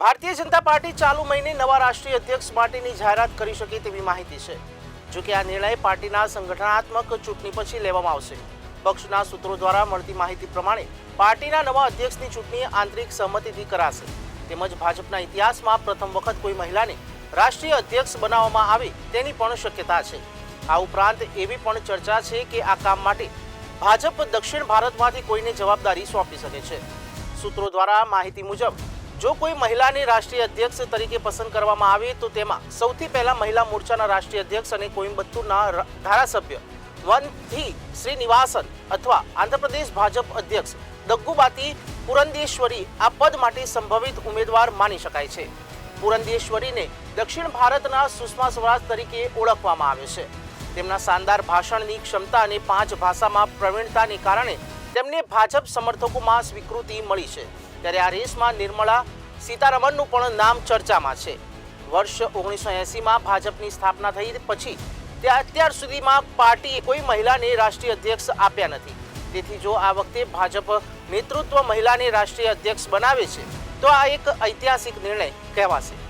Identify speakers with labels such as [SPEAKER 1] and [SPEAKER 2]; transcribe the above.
[SPEAKER 1] Bharatiya Janata party ચાલુ મહિને નવા રાષ્ટ્રીય અધ્યક્ષ માટેની જાહેરાત કરી શકે તેવી માહિતી છે. જો કે આ નિર્ણય પાર્ટીના સંગઠનાત્મક ચૂંટણી પછી લેવામાં આવશે. પક્ષના સૂત્રો દ્વારા મળતી માહિતી પ્રમાણે પાર્ટીના નવા અધ્યક્ષની ચૂંટણી આંતરિક સહમતિથી કરાશે. તેમજ ભાજપના ઇતિહાસમાં પ્રથમ વખત કોઈ મહિલાને રાષ્ટ્રીય અધ્યક્ષ બનાવવામાં આવે તેની પણ શક્યતા છે. આ ઉપરાંત એવી પણ ચર્ચા છે કે આ કામ માટે ભાજપ દક્ષિણ ભારતમાંથી કોઈને જવાબદારી સોંપી શકે છે. સૂત્રો દ્વારા માહિતી મુજબ જો કોઈ મહિલાની રાષ્ટ્રીય અધ્યક્ષ તરીકે પસંદ કરવામાં આવે, તો તેમાં સૌથી પહેલા મહિલા મોરચાના રાષ્ટ્રીય અધ્યક્ષ અને કોઇમ્બતુરના ધારાસભ્ય વનથી શ્રીનિવાસન અથવા આંધ્રપ્રદેશ ભાજપ અધ્યક્ષ દગ્ગુબાતી પુરંદેશ્વરી આ પદ માટે સંભવિત ઉમેદવાર માની શકાય છે. પુરંદેશ્વરીને દક્ષિણ ભારતના સુષ્મા સ્વરાજ તરીકે ઓળખવામાં આવે છે. તેમના શાનદાર ભાષણની ક્ષમતા અને પાંચ ભાષામાં પ્રવીણતાને કારણે તેમને ભાજપ સમર્થકોમાં સ્વીકૃતિ મળી છે. ત્યારે આ રેસમાં નિર્મળા સીતારમણનું પણ નામ ચર્ચામાં છે. વર્ષ ઓગણીસો એંસીમાં ભાજપની સ્થાપના થઈ પછી ત્યાં અત્યાર સુધીમાં પાર્ટીએ કોઈ મહિલાને રાષ્ટ્રીય અધ્યક્ષ આપ્યા નથી. તેથી જો આ વખતે ભાજપ નેતૃત્વ મહિલાને રાષ્ટ્રીય અધ્યક્ષ બનાવે છે, તો આ એક ઐતિહાસિક નિર્ણય કહેવાશે.